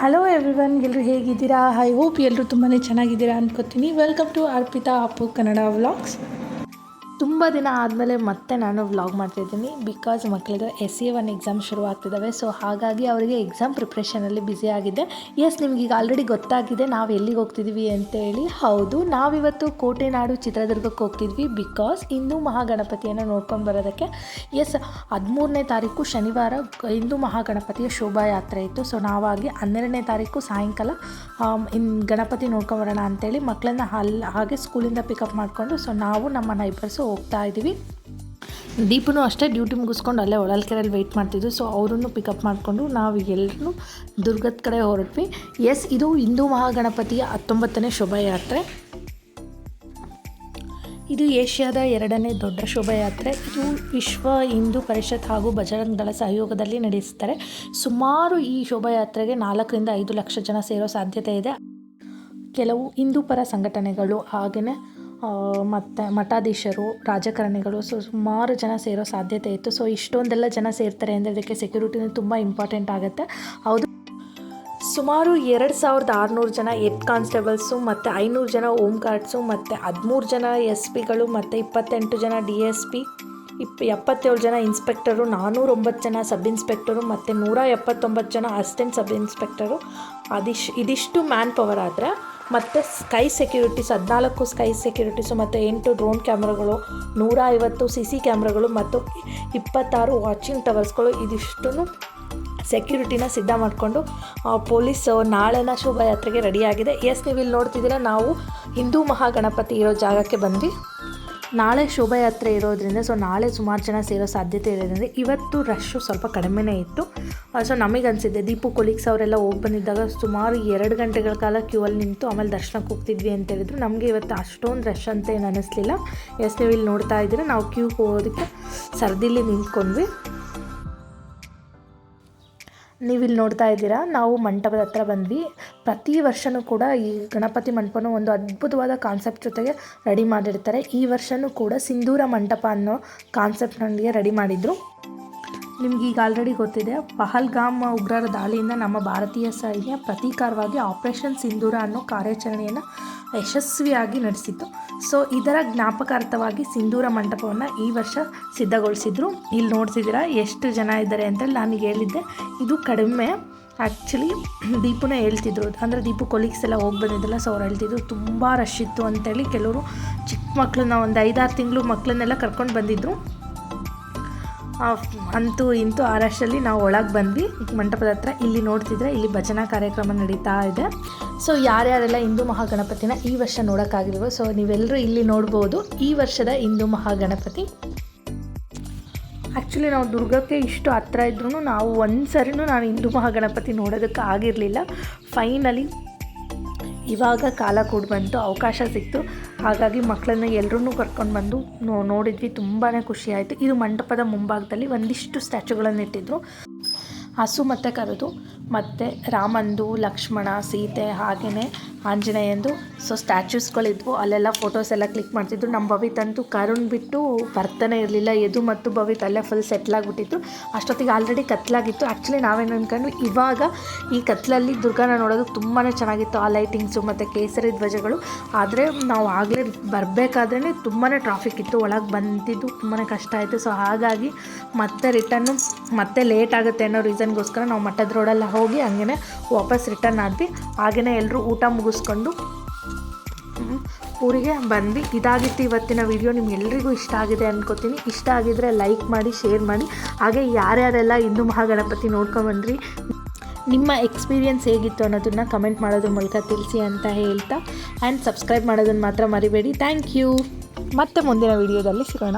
Hello everyone ಎಲ್ಲರೂ ಹೇಗಿದ್ದೀರಾ? I hope ಎಲ್ಲರೂ ತುಂಬಾ ಚೆನ್ನಾಗಿದ್ದೀರಾ ಅನ್ಕೋತೀನಿ. Welcome to Arpita Appu Kannada vlogs ತುಂಬ ದಿನ ಆದಮೇಲೆ ಮತ್ತೆ ನಾನು ವ್ಲಾಗ್ ಮಾಡ್ತಿದ್ದೀನಿ ಬಿಕಾಸ್ ಮಕ್ಕಳಿಗೆ ಎಸ್ ಎ ಒನ್ ಎಕ್ಸಾಮ್ ಶುರು ಆಗ್ತಿದ್ದಾವೆ ಸೊ ಹಾಗಾಗಿ ಅವರಿಗೆ ಎಕ್ಸಾಮ್ ಪ್ರಿಪ್ರೇಷನಲ್ಲಿ ಬ್ಯುಸಿ ಆಗಿದೆ. ಎಸ್ ನಿಮಗೀಗ ಆಲ್ರೆಡಿ ಗೊತ್ತಾಗಿದೆ ನಾವು ಎಲ್ಲಿಗೆ ಹೋಗ್ತಿದ್ವಿ ಅಂತೇಳಿ. ಹೌದು, ನಾವಿವತ್ತು ಕೋಟೆನಾಡು ಚಿತ್ರದುರ್ಗಕ್ಕೆ ಹೋಗ್ತಿದ್ವಿ ಬಿಕಾಸ್ ಹಿಂದೂ ಮಹಾಗಣಪತಿಯನ್ನು ನೋಡ್ಕೊಂಡು ಬರೋದಕ್ಕೆ. ಎಸ್ ಹದಿಮೂರನೇ ತಾರೀಕು ಶನಿವಾರ ಹಿಂದೂ ಮಹಾಗಣಪತಿಯ ಶೋಭಾಯಾತ್ರೆ ಇತ್ತು. ಸೊ ನಾವಾಗಿ ಹನ್ನೆರಡನೇ ತಾರೀಕು ಸಾಯಂಕಾಲ ಇನ್ ಗಣಪತಿ ನೋಡ್ಕೊಂಬರೋಣ ಅಂತೇಳಿ ಮಕ್ಕಳನ್ನ ಅಲ್ಲಿ ಹಾಗೆ ಸ್ಕೂಲಿಂದ ಪಿಕಪ್ ಮಾಡಿಕೊಂಡು ಸೊ ನಾವು ನಮ್ಮ ನೈಬರ್ಸು ಹೋಗ್ತಾ ಇದ್ದೀವಿ. ದೀಪನು ಅಷ್ಟೇ ಡ್ಯೂಟಿ ಮುಗಿಸ್ಕೊಂಡು ಅಲ್ಲೇ ಹೊಳಲ್ಕೆರೆಯಲ್ಲಿ ವೆಯ್ಟ್ ಮಾಡ್ತಿದ್ವಿ. ಸೊ ಅವರನ್ನು ಪಿಕಪ್ ಮಾಡಿಕೊಂಡು ನಾವು ಎಲ್ಲರೂ ದುರ್ಗದ ಕಡೆ ಹೊರಟ್ವಿ. ಎಸ್ ಇದು ಹಿಂದೂ ಮಹಾಗಣಪತಿಯ ಹತ್ತೊಂಬತ್ತನೇ ಶೋಭಾಯಾತ್ರೆ. ಇದು ಏಷ್ಯಾದ ಎರಡನೇ ದೊಡ್ಡ ಶೋಭಾಯಾತ್ರೆ. ಇದು ವಿಶ್ವ ಹಿಂದೂ ಪರಿಷತ್ ಹಾಗೂ ಬಜರಂಗ್ ದಳ ಸಹಯೋಗದಲ್ಲಿ ನಡೆಸ್ತಾರೆ. ಸುಮಾರು ಈ ಶೋಭಾಯಾತ್ರೆಗೆ ನಾಲ್ಕರಿಂದ ಐದು ಲಕ್ಷ ಜನ ಸೇರೋ ಸಾಧ್ಯತೆ ಇದೆ. ಕೆಲವು ಹಿಂದೂ ಪರ ಸಂಘಟನೆಗಳು ಹಾಗೆಯೇ ಮತ್ತು ಮಠಾಧೀಶರು, ರಾಜಕಾರಣಿಗಳು ಸೊ ಸುಮಾರು ಜನ ಸೇರೋ ಸಾಧ್ಯತೆ ಇತ್ತು. ಸೊ ಇಷ್ಟೊಂದೆಲ್ಲ ಜನ ಸೇರ್ತಾರೆ ಅಂದರೆ ಅದಕ್ಕೆ ಸೆಕ್ಯೂರಿಟಿನೂ ತುಂಬ ಇಂಪಾರ್ಟೆಂಟ್ ಆಗುತ್ತೆ. ಹೌದು. ಸುಮಾರು ಎರಡು ಸಾವಿರದ ಆರುನೂರು ಜನ ಹೆಡ್ ಕಾನ್ಸ್ಟೇಬಲ್ಸು ಮತ್ತು ಐನೂರು ಜನ ಹೋಮ್ ಗಾರ್ಡ್ಸು ಮತ್ತು ಹದಿಮೂರು ಜನ ಎಸ್ ಪಿಗಳು ಮತ್ತು ಇಪ್ಪತ್ತೆಂಟು ಜನ ಡಿ ಎಸ್ ಪಿ ಇಪ್ಪ ಎಪ್ಪತ್ತೇಳು ಜನ ಇನ್ಸ್ಪೆಕ್ಟರು ನಾನ್ನೂರೊಂಬತ್ತು ಜನ ಸಬ್ ಇನ್ಸ್ಪೆಕ್ಟರು ಮತ್ತು ನೂರ ಎಪ್ಪತ್ತೊಂಬತ್ತು ಜನ ಅಸಿಸ್ಟೆಂಟ್ ಸಬ್ ಇನ್ಸ್ಪೆಕ್ಟರು ಅದಿಶ್ ಇದಿಷ್ಟು ಮ್ಯಾನ್ ಪವರ್ ಆದರೆ ಮತ್ತು ಸ್ಕೈ ಸೆಕ್ಯೂರಿಟೀಸ್ ಹದಿನಾಲ್ಕು ಸ್ಕೈ ಸೆಕ್ಯೂರಿಟೀಸು ಮತ್ತು ಎಂಟು ಡ್ರೋನ್ ಕ್ಯಾಮ್ರಾಗಳು ನೂರ ಐವತ್ತು ಸಿ ಸಿ ಕ್ಯಾಮ್ರಾಗಳು ಮತ್ತು ಇಪ್ಪತ್ತಾರು ವಾಚಿಂಗ್ ಟವರ್ಸ್ಗಳು ಇದಿಷ್ಟನ್ನು ಸೆಕ್ಯೂರಿಟಿನ ಸಿದ್ಧ ಮಾಡಿಕೊಂಡು ಪೊಲೀಸ್ ನಾಳೆನ ಶೋಭಾಯಾತ್ರೆಗೆ ರೆಡಿಯಾಗಿದೆ. ಎಸ್ ನೀವು ಇಲ್ಲಿ ನೋಡ್ತಿದ್ದೀರಾ, ನಾವು ಹಿಂದೂ ಮಹಾಗಣಪತಿ ಇರೋ ಜಾಗಕ್ಕೆ ಬಂದ್ವಿ. ನಾಳೆ ಶೋಭಾಯಾತ್ರೆ ಇರೋದ್ರಿಂದ ಸೊ ನಾಳೆ ಸುಮಾರು ಜನ ಸೇರೋ ಸಾಧ್ಯತೆ ಇರೋದ್ರಿಂದ ಇವತ್ತು ರಶ್ಶು ಸ್ವಲ್ಪ ಕಡಿಮೆನೇ ಇತ್ತು. ಸೊ ನಮಗೆ ಅನಿಸಿದ್ದೆ, ದೀಪು ಕೊಲೀಗ್ಸ್ ಅವರೆಲ್ಲ ಹೋಗಿ ಬಂದಿದ್ದಾಗ ಸುಮಾರು ಎರಡು ಗಂಟೆಗಳ ಕಾಲ ಕ್ಯೂ ಅಲ್ಲಿ ನಿಂತು ಆಮೇಲೆ ದರ್ಶನಕ್ಕೆ ಹೋಗ್ತಿದ್ವಿ ಅಂತ ಹೇಳಿದ್ರು. ನಮಗೆ ಇವತ್ತು ಅಷ್ಟೊಂದು ರಶ್ ಅಂತ ಏನು ಅನ್ನಿಸ್ಲಿಲ್ಲ ಎಸ್ ನೀವು ಇಲ್ಲಿ ನೋಡ್ತಾ ಇದ್ದೀರಾ, ನಾವು ಕ್ಯೂ ಹೋಗೋದಕ್ಕೆ ಸರ್ದಿಲ್ಲಿ ನಿಂತ್ಕೊಂಡ್ವಿ. ನೀವು ಇಲ್ಲಿ ನೋಡ್ತಾ ಇದ್ದೀರಾ, ನಾವು ಮಂಟಪದ ಹತ್ರ ಬಂದ್ವಿ. ಪ್ರತಿ ವರ್ಷವೂ ಕೂಡ ಈ ಗಣಪತಿ ಮಂಟಪನೂ ಒಂದು ಅದ್ಭುತವಾದ ಕಾನ್ಸೆಪ್ಟ್ ಜೊತೆಗೆ ರೆಡಿ ಮಾಡಿರ್ತಾರೆ. ಈ ವರ್ಷವೂ ಕೂಡ ಸಿಂಧೂರ ಮಂಟಪ ಅನ್ನೋ ಕಾನ್ಸೆಪ್ಟ್ನೊಂದಿಗೆ ರೆಡಿ ಮಾಡಿದರು. ನಿಮ್ಗೆ ಈಗ ಆಲ್ರೆಡಿ ಗೊತ್ತಿದೆ, ಪಹಲ್ಗಾಮ್ ಉಗ್ರರ ದಾಳಿಯಿಂದ ನಮ್ಮ ಭಾರತೀಯ ಸೈನ್ಯ ಪ್ರತೀಕಾರವಾಗಿ ಆಪರೇಷನ್ ಸಿಂಧೂರ ಅನ್ನೋ ಕಾರ್ಯಾಚರಣೆಯನ್ನು ಯಶಸ್ವಿಯಾಗಿ ನಡೆಸಿತ್ತು. ಸೊ ಇದರ ಜ್ಞಾಪಕಾರ್ಥವಾಗಿ ಸಿಂಧೂರ ಮಂಟಪವನ್ನು ಈ ವರ್ಷ ಸಿದ್ಧಗೊಳಿಸಿದ್ರು. ಇಲ್ಲಿ ನೋಡ್ತಿದ್ದೀರಾ ಎಷ್ಟು ಜನ ಇದ್ದಾರೆ ಅಂತೇಳಿ ನನಗೆ ಹೇಳಿದ್ದೆ. ಇದು ಕಡಿಮೆ ಆ್ಯಕ್ಚುಲಿ ದೀಪುನೇ ಹೇಳ್ತಿದ್ರು. ಅಂದರೆ ದೀಪು ಕೊಲೀಗ್ಸ್ ಎಲ್ಲ ಹೋಗಿ ಬಂದಿದ್ದಲ್ಲ ಸೊ ಅವ್ರು ಹೇಳ್ತಿದ್ರು, ತುಂಬ ರಶ್ ಇತ್ತು ಅಂತೇಳಿ. ಕೆಲವರು ಚಿಕ್ಕ ಮಕ್ಕಳನ್ನ ಒಂದು ಐದಾರು ತಿಂಗಳು ಮಕ್ಕಳನ್ನೆಲ್ಲ ಕರ್ಕೊಂಡು ಬಂದಿದ್ದರು ಅಂತೂ ಇಂತೂ ಆ ರಶಲ್ಲಿ ನಾವು ಒಳಗೆ ಬಂದ್ವಿ. ಮಂಟಪದ ಹತ್ರ ಇಲ್ಲಿ ನೋಡ್ತಿದ್ರೆ ಇಲ್ಲಿ ಭಜನಾ ಕಾರ್ಯಕ್ರಮ ನಡೀತಾ ಇದೆ. ಸೊ ಯಾರ್ಯಾರೆಲ್ಲ ಹಿಂದೂ ಮಹಾಗಣಪತಿನ ಈ ವರ್ಷ ನೋಡೋಕ್ಕಾಗಿಲ್ವೋ ಸೊ ನೀವೆಲ್ಲರೂ ಇಲ್ಲಿ ನೋಡ್ಬೋದು ಈ ವರ್ಷದ ಹಿಂದೂ ಮಹಾಗಣಪತಿ. ಆ್ಯಕ್ಚುಲಿ ನಾವು ದುರ್ಗಕ್ಕೆ ಇಷ್ಟು ಹತ್ರ ಇದ್ರೂ ನಾವು ಒಂದು ಸರಿನೂ ನಾನು ಹಿಂದೂ ಮಹಾಗಣಪತಿ ನೋಡೋದಕ್ಕೆ ಆಗಿರಲಿಲ್ಲ. ಫೈನಲಿ ಇವಾಗ ಕಾಲ ಕೂಡ ಬಂತು ಅವಕಾಶ ಸಿಕ್ತು. ಹಾಗಾಗಿ ಮಕ್ಕಳನ್ನ ಎಲ್ಲರೂ ಕರ್ಕೊಂಡು ಬಂದು ನೋ, ನೋಡಿದ್ವಿ ತುಂಬಾ ಖುಷಿ ಆಯಿತು. ಇದು ಮಂಟಪದ ಮುಂಭಾಗದಲ್ಲಿ ಒಂದಿಷ್ಟು ಸ್ಟ್ಯಾಚುಗಳನ್ನು ಇಟ್ಟಿದ್ರು ಹಸು ಮತ್ತು ಕರೆದು. ಮತ್ತು ರಾಮಂದು, ಲಕ್ಷ್ಮಣ, ಸೀತೆ ಹಾಗೆಯೇ ಆಂಜನೇಯಂದು. ಸೊ ಸ್ಟ್ಯಾಚ್ಯೂಸ್ಗಳಿದ್ವು ಅಲ್ಲೆಲ್ಲ ಫೋಟೋಸ್ ಎಲ್ಲ ಕ್ಲಿಕ್ ಮಾಡ್ತಿದ್ರು. ನಮ್ಮ ಭವಿತ್ ಅಂತೂ ಕರುಣ್ ಬಿಟ್ಟು ಬರ್ತಾನೆ ಇರಲಿಲ್ಲ. ಎದು ಮತ್ತು ಭವಿತ್ ಅಲ್ಲೇ ಫುಲ್ ಸೆಟ್ಲಾಗ್ಬಿಟ್ಟಿತ್ತು ಅಷ್ಟೊತ್ತಿಗೆ ಆಲ್ರೆಡಿ ಕತ್ಲಾಗಿತ್ತು. ಆ್ಯಕ್ಚುಲಿ ನಾವೇನು ಅಂದ್ಕೊಂಡು ಇವಾಗ ಈ ಕತ್ಲಲ್ಲಿ ದುರ್ಗಾನ ನೋಡೋದು ತುಂಬಾ ಚೆನ್ನಾಗಿತ್ತು. ಆ ಲೈಟಿಂಗ್ಸು ಮತ್ತು ಕೇಸರಿ ಧ್ವಜಗಳು. ಆದರೆ ನಾವು ಆಗಲೇ ಬರಬೇಕಾದ್ರೆ ತುಂಬಾ ಟ್ರಾಫಿಕ್ ಇತ್ತು. ಒಳಗೆ ಬಂದಿದ್ದು ತುಂಬಾ ಕಷ್ಟ ಆಯಿತು. ಸೊ ಹಾಗಾಗಿ ಮತ್ತೆ ರಿಟರ್ನು ಮತ್ತೆ ಲೇಟ್ ಆಗುತ್ತೆ ಅನ್ನೋ ರೀಸನ್ಗೋಸ್ಕರ ನಾವು ಮಠದ ರೋಡಲ್ಲಿ ಹೋಗಿ ಹಂಗೆ ವಾಪಸ್ ರಿಟರ್ನ್ ಆದ್ವಿ. ಹಾಗೆಯೇ ಎಲ್ಲರೂ ಊಟ ಮುಗಿಸ್ಕೊಂಡು ಊರಿಗೆ ಬಂದ್ವಿ. ಇದಾಗಿತ್ತು ಇವತ್ತಿನ ವಿಡಿಯೋ ನಿಮ್ಗೆಲ್ರಿಗೂ ಇಷ್ಟ ಆಗಿದೆ ಅನ್ಕೋತೀನಿ. ಇಷ್ಟ ಆಗಿದ್ರೆ ಲೈಕ್ ಮಾಡಿ ಶೇರ್ ಮಾಡಿ. ಹಾಗೆ ಯಾರ್ಯಾರೆಲ್ಲ ಹಿಂದೂ ಮಹಾಗಣಪತಿ ನೋಡ್ಕೊಂಬಂದ್ರಿ ನಿಮ್ಮ ಎಕ್ಸ್ಪೀರಿಯೆನ್ಸ್ ಹೇಗಿತ್ತು ಅನ್ನೋದನ್ನ ಕಮೆಂಟ್ ಮಾಡೋದ್ರ ಮೂಲಕ ತಿಳಿಸಿ ಅಂತ ಹೇಳ್ತಾ. ಆ್ಯಂಡ್ ಸಬ್ಸ್ಕ್ರೈಬ್ ಮಾಡೋದನ್ನು ಮಾತ್ರ ಮರಿಬೇಡಿ. ಥ್ಯಾಂಕ್ ಯು ಮತ್ತೆ ಮುಂದಿನ ವಿಡಿಯೋದಲ್ಲಿ ಸಿಗೋಣ.